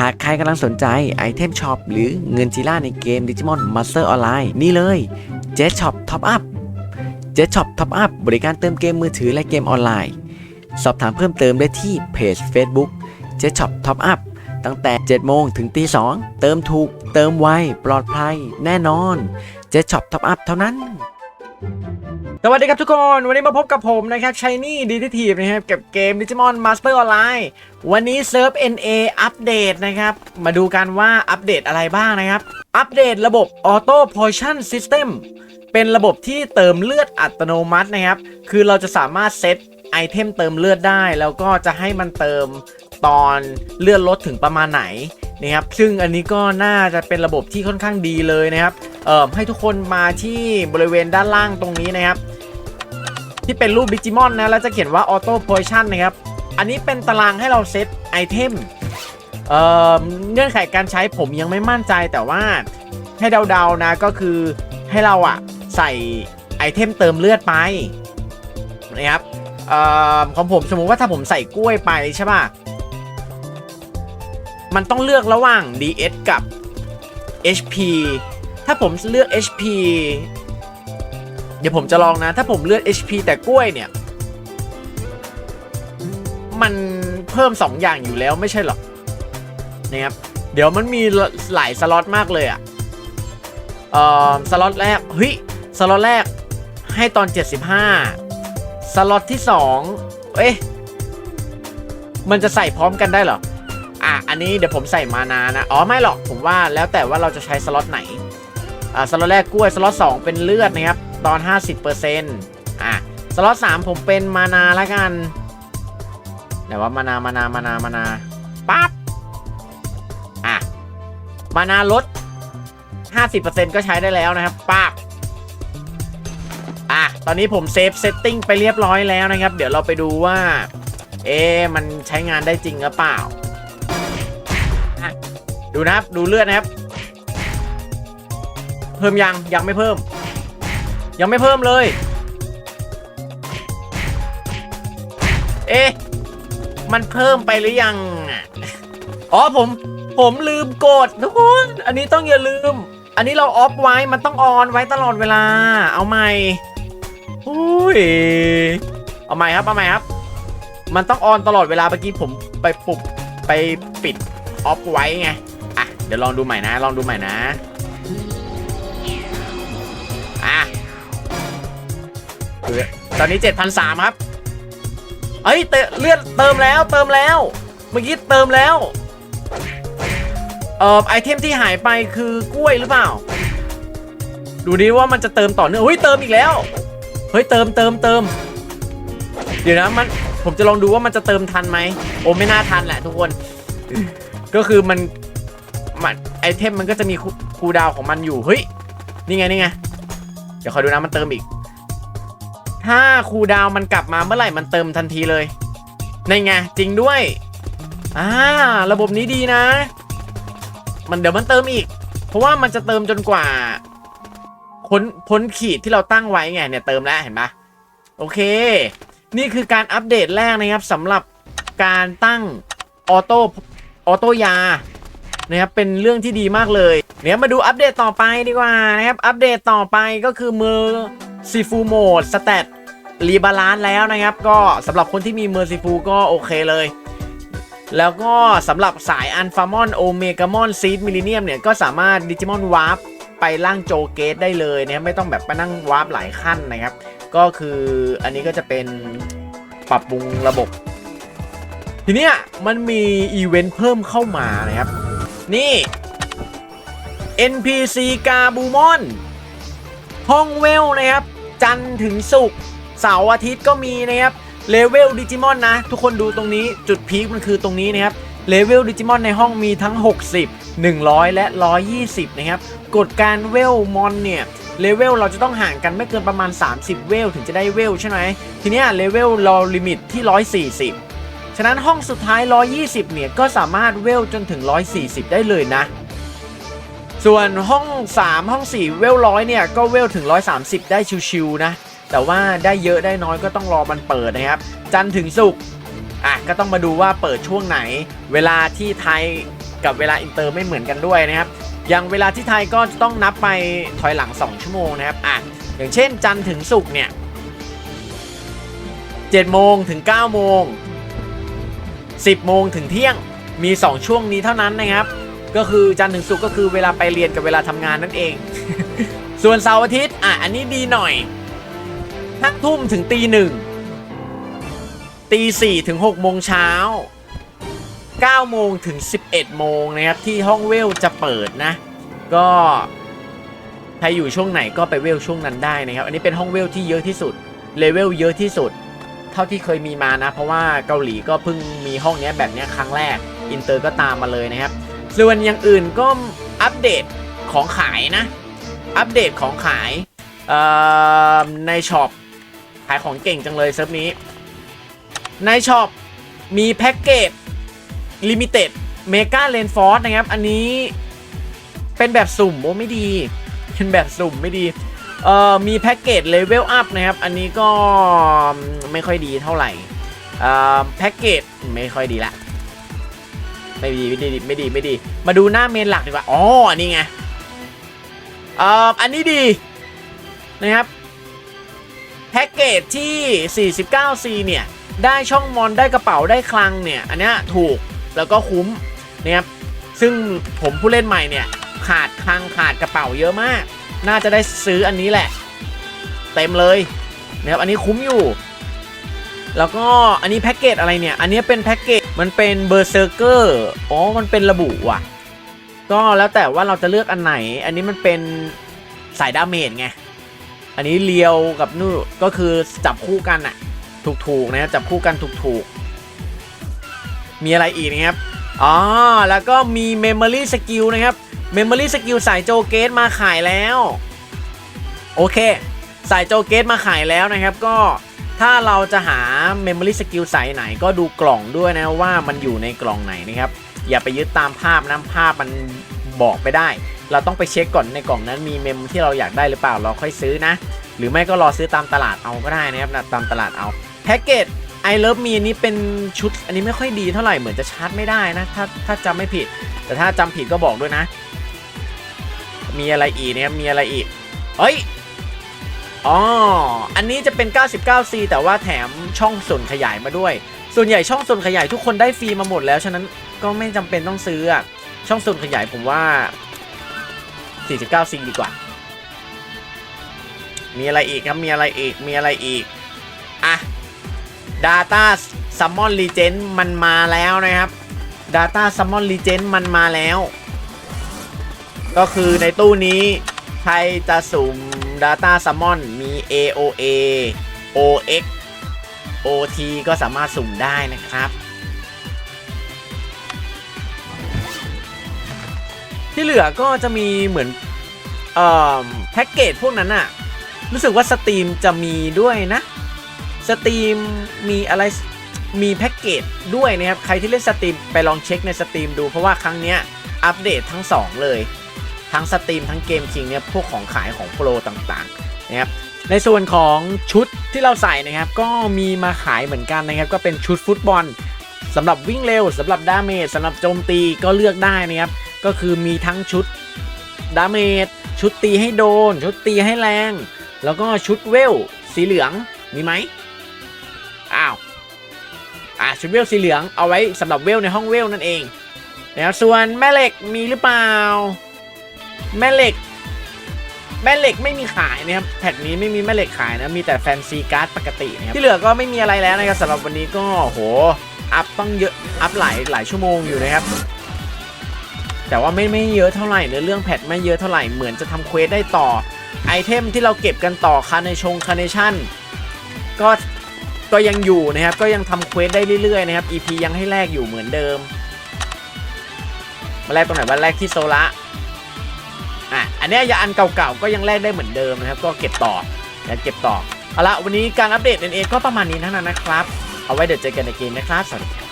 หากใครกำลังสนใจไอเทมช็อปหรือเงินจีล่าในเกม Digimon Master Online นี่เลย Jet Shop Top Up Jet Shop Top Up บริการเติมเกมมือถือและเกมออนไลน์ สอบถามเพิ่มเติมได้ที่เพจ Facebook Jet Shop Top Up ตั้งแต่ 7 โมงถึงตี 2 เติมถูก เติมไว ปลอดภัย แน่นอน Jet Shop Top Up เท่านั้น สวัสดีครับทุกคน วันนี้มาพบกับผมนะครับช i นี่ดีทีทีฟนะครับกับเกม Digimon Master Online วันนี้เซิร์ฟ NA อัปเดตนะครับ มาดูกันว่าอัปเดตอะไรบ้างนะครับ อัปเดตระบบ Auto Potion System เป็นระบบที่เติมเลือดอัตโนมัตินะครับ คือเราจะสามารถเซตไอเทมเติมเลือดได้ แล้วก็จะให้มันเติมตอนเลือดลดถึงประมาณไหน นะครับซึ่งอันนี้ก็น่าจะเป็นระบบที่ค่อนข้างดีเลยนะครับเอ่อให้ทุกคนมาที่บริเวณด้านล่างตรงนี้นะครับ ที่เป็นรูปดิจิมอนนะแล้วจะเขียนว่า Auto Position นะครับ อันนี้เป็นตารางให้เราเซตไอเทมเอ่อเงื่อนไขการใช้ผมยังไม่มั่นใจแต่ว่าให้เดาๆนะก็คือให้เราอะใส่ไอเทมเติมเลือดไปนะครับเอ่อของผมสมมุติว่าถ้าผมใส่กล้วยไปใช่ป่ะ มันต้องเลือกระหว่าง DS กับ HP ถ้าผมเลือก HP เดี๋ยวผมจะลองนะ ถ้าผมเลือก HP แต่กล้วยเนี่ย มันเพิ่ม 2 อย่างอยู่แล้วไม่ใช่หรอนะครับเดี๋ยวมันมีหลายสล็อตมากเลยอะ่ะเอ่อสล็อตแรกเฮ้ยสล็อตแรกให้ตอน 75 สล็อตที่ 2 เอ๊ะ มันจะใส่พร้อมกันได้หรอ อันนี้เดี๋ยวผมใส่มานานะ อ๋อไม่หรอกผมว่าแล้วแต่ว่าเราจะใช้สล็อตไหน อ่าสล็อตแรกกล้วยสล็อต2เป็นเลือดนะครับ ตอน 50%อะสล็อต3ผมเป็นมานาละกันไหนว่ามานามานามานามานาปั๊บอะมานาลด 50%ก็ใช้ได้แล้วนะครับปั๊บอะตอนนี้ผมเซฟเซตติ้งไปเรียบร้อยแล้วนะครับ เดี๋ยวเราไปดูว่า เอ๊มันใช้งานได้จริงหรือเปล่า ดูนะครับ ดูเลือดนะครับ เพิ่มยัง ยังไม่เพิ่ม ยังไม่เพิ่มเลย เอ๊ะ มันเพิ่มไปหรือยัง อ๋อผม ผมลืมกดทุกคน อันนี้ต้องอย่าลืม อันนี้เราออฟไว้ มันต้องออนไว้ตลอดเวลา เอาใหม่อุ้ย เอาใหม่ครับ เอาใหม่ครับ มันต้องออนตลอดเวลาเมื่อกี้ผมไปปลุกไปปิดออฟไว้ไง เดี๋ยวลองดูใหม่นะ ลองดูใหม่นะ อะตอนนี้7,003ครับ เอ้ยเตเลือดเติมแล้วเติมแล้ว เมื่อกี้เติมแล้ว เอ่อไอเทมที่หายไปคือกล้วยหรือเปล่า ดูดิว่ามันจะเติมต่อเนื่องเฮ้ยเติมอีกแล้ว เฮ้ยเติมเติมเติม เดี๋ยวนะมันผมจะลองดูว่ามันจะเติมทันไหม โอ้ไม่น่าทันแหละทุกคน ก็คือมัน มันไอเทมมันก็จะมีคูคูลดาวของมันอยู่ เฮ้ย นี่ไงนี่ไง เดี๋ยวคอยดูนะมันเติมอีก ถ้าคูลดาวมันกลับมาเมื่อไหร่มันเติมทันทีเลยนี่ไงจริงด้วย อ่า ระบบนี้ดีนะ มันเดี๋ยวมันเติมอีก เพราะว่ามันจะเติมจนกว่าพ้นพ้นขีดที่เราตั้งไว้ไงเนี่ยเติมแล้วเห็นปะโอเค นี่คือการอัปเดตแรกนะครับสำหรับการตั้งออโต้ออโต้ยา นะครับเป็นเรื่องที่ดีมากเลยเดี๋ยวมาดูอัปเดตต่อไปดีกว่านะครับอัปเดตต่อไปก็คือมือซีฟูโหมดสเตตรีบาลานซ์แล้วนะครับ ก็สำหรับคนที่มีเมอร์ซีฟูก็โอเคเลย แล้วก็สำหรับสายอันฟามอนโอเมกามอนซีดมิลเลเนียมเนี่ย ก็สามารถดิจิมอนวาร์ปไปล่างโจเกตได้เลยนะครับ ไม่ต้องแบบไปนั่งวาร์ปหลายขั้นนะครับ ก็คืออันนี้ก็จะเป็นปรับปรุงระบบ ทีเนี้ยมันมีอีเวนต์เพิ่มเข้ามานะครับ นี่ NPC กาบูมอน ห้องเวลนะครับ จันถึงศุกเสาร์อาทิตย์ก็มีนะครับ เลเวลดิจิมอนนะ ทุกคนดูตรงนี้จุดพีคมันคือตรงนี้นะครับ เลเวลดิจิมอนในห้องมีทั้ง 60 100 และ 120 นะครับ กฎการเวลมอนเนี่ยเลเวลเราจะต้องห่างกันไม่เกินประมาณ 30 เวลถึงจะได้เวลใช่ไหมทีนี้เลเวลเราลิมิตที่ 140 ฉะนั้นห้องสุดท้าย 120 เนี่ย ก็สามารถเวลจนถึง 140 ได้เลยนะ ส่วนห้อง 3 ห้อง 4 เวลร้อยเนี่ย ก็เวลถึง 130 ได้ชิวๆนะ แต่ว่าได้เยอะได้น้อยก็ต้องรอมันเปิดนะครับ จันทร์ถึงศุกร์อะก็ต้องมาดูว่าเปิดช่วงไหน เวลาที่ไทยกับเวลาอินเตอร์ไม่เหมือนกันด้วยนะครับ อย่างเวลาที่ไทยก็จะต้องนับไปถอยหลัง 2 ชั่วโมงนะครับอะอย่างเช่นจันทร์ถึงศุกร์เนี่ย7โมงถึง9โมง 10 โมงถึงเที่ยงมี 2 ช่วงนี้เท่านั้นนะครับ ก็คือจันทร์ถึงศุกร์ก็คือเวลาไปเรียนกับเวลาทำงานนั่นเอง ส่วนเสาร์อาทิตย์อะอันนี้ดีหน่อยห้าทุ่มถึงตีหนึ่งตีสี่ถึงหกโมงเช้า9โมงถึง11โมงนะครับ ที่ห้องเวลจะเปิดนะ ก็ใครอยู่ช่วงไหนก็ไปเวลช่วงนั้นได้นะครับ อันนี้เป็นห้องเวลที่เยอะที่สุดเลเวลเยอะที่สุด เท่าที่เคยมีมานะ เพราะว่าเกาหลีก็เพิ่งมีห้องนี้แบบนี้ครั้งแรก อินเตอร์ก็ตามมาเลยนะครับ ส่วนอย่างอื่นก็อัปเดตของขายนะ อัปเดตของขายในช็อปขายของเก่งจังเลยเซิร์ฟนี้ ในช็อปมีแพ็กเกจลิมิเต็ดเมกาเลนฟอร์สนะครับ อันนี้เป็นแบบสุ่มโอ้ไม่ดี เป็นแบบสุ่มไม่ดี เอ่อมีแพ็กเกจเลเวลอัพนะครับ อันนี้ก็ไม่ค่อยดีเท่าไหร่เอ่อแพ็กเกจไม่ค่อยดีละไม่ดีไม่ดีไม่ดีไม่ดี มาดูหน้าเมนหลักดีกว่าอ๋ออันนี้ไงเอ่ออันนี้ดีนะครับแพ็กเกจที่ 49C เนี่ย ได้ช่องมอนได้กระเป๋าได้คลังเนี่ย อันนี้ถูกแล้วก็คุ้มนะครับซึ่งผมผู้เล่นใหม่เนี่ย ขาดคลังขาดกระเป๋าเยอะมาก น่าจะได้ซื้ออันนี้แหละ เต็มเลยนะครับอันนี้คุ้มอยู่ แล้วก็อันนี้แพ็กเกจอะไรเนี่ย อันนี้เป็นแพ็กเกจมันเป็นเบอร์เซอร์เกอร์อ๋อมันเป็นระบุว่ะ ก็แล้วแต่ว่าเราจะเลือกอันไหน อันนี้มันเป็นสายดาเมจไงอันนี้เลียวกับนู่นก็คือจับคู่กันอะถูกๆนะจับคู่กันถูกๆ มีอะไรอีกนะครับอ๋อแล้วก็มี Memory Skill นะครับ Memory Skill สายโจเกตมาขายแล้ว โอเค สายโจเกตมาขายแล้วนะครับ ก็ถ้าเราจะหา Memory Skill สายไหนก็ดูกล่องด้วยนะว่ามันอยู่ในกล่องไหนนะครับ อย่าไปยึดตามภาพนะภาพมันบอกไปได้ เราต้องไปเช็คก่อนในกล่องนั้นมีเมมที่เราอยากได้หรือเปล่าเราค่อยซื้อนะ หรือไม่ก็รอซื้อตามตลาดเอาก็ได้นะครับนะตามตลาดเอาแพ็กเกจ I love me อันนี้เป็นชุดอันนี้ไม่ค่อยดีเท่าไหร่เหมือนจะชาร์จไม่ได้นะถ้าถ้าจำไม่ผิด แต่ถ้าจำผิดก็บอกด้วยนะ มีอะไรอีกนะครับมีอะไรอีก เฮ้ย อ๋อ อันนี้จะเป็น 99C แต่ว่าแถมช่องส่วนขยายมาด้วย ส่วนใหญ่ช่องส่วนขยายทุกคนได้ฟรีมาหมดแล้ว ฉะนั้นก็ไม่จำเป็นต้องซื้ออะช่องส่วนขยายผมว่า 49ซิงดีกว่า มีอะไรอีกครับ มีอะไรอีก มีอะไรอีก อะ Data Summon Legend มันมาแล้วนะครับ Data Summon Legend มันมาแล้ว ก็คือในตู้นี้ใครจะสุ่ม Data Summon มี AOA OX OT ก็สามารถสุ่มได้นะครับ ที่เหลือก็จะมีเหมือนเอ่อแพ็กเกจพวกนั้นอะรู้สึกว่าสตรีมจะมีด้วยนะสตรีมมีอะไรมีแพ็กเกจด้วยนะครับ ใครที่เล่นสตรีมไปลองเช็คในสตรีมดูเพราะว่าครั้งเนี้ยอัปเดตทั้ง 2 เลย ทั้งสตรีมทั้งเกมจริงเนี่ยพวกของขายของโปรต่างๆนะครับในส่วนของชุดที่เราใส่นะครับก็มีมาขายเหมือนกันนะครับ ก็เป็นชุดฟุตบอลสำหรับวิ่งเร็วสำหรับดาเมจสำหรับโจมตีก็เลือกได้นะครับก็คือมีทั้งชุดดาเมจชุดตีให้โดน ชุดตีให้แรง แล้วก็ชุดเวลสีเหลืองมีไหมอ้าวอ่าชุดเวลสีเหลืองเอาไว้สำหรับเวลในห้องเวลนั่นเองนะครับส่วนแม่เหล็กมีหรือเปล่า แม่เหล็ก แม่เหล็กไม่มีขายนะครับแท็กนี้ไม่มีแม่เหล็กขายนะมีแต่แฟนซีการ์ดปกตินะครับที่เหลือก็ไม่มีอะไรแล้วนะครับสำหรับวันนี้ก็โหอัพต้องเยอะอัพหลายหลายชั่วโมงอยู่นะครับแต่ว่าไม่ไม่เยอะเท่าไหร่เนื้อเรื่องแพทไม่เยอะเท่าไหร่เหมือนจะทำเควสได้ต่อไอเทมที่เราเก็บกันต่อคาในชงคาเนชั่นก็ก็ยังอยู่นะครับ ก็ยังทำเควสได้เรื่อยๆนะครับ EP ยังให้แลกอยู่เหมือนเดิม มาแลกตรงไหนวันแรกที่โซละ เนี้ยยาอันเก่าๆก็ยังแลกได้เหมือนเดิมนะครับ ก็เก็บต่อนะเก็บต่อเอาละวันนี้การอัปเดต NA ก็ประมาณนี้เท่านั้นนะครับ เอาไว้เดี๋ยวเจอกันในเกมนะครับสวัสดีครับ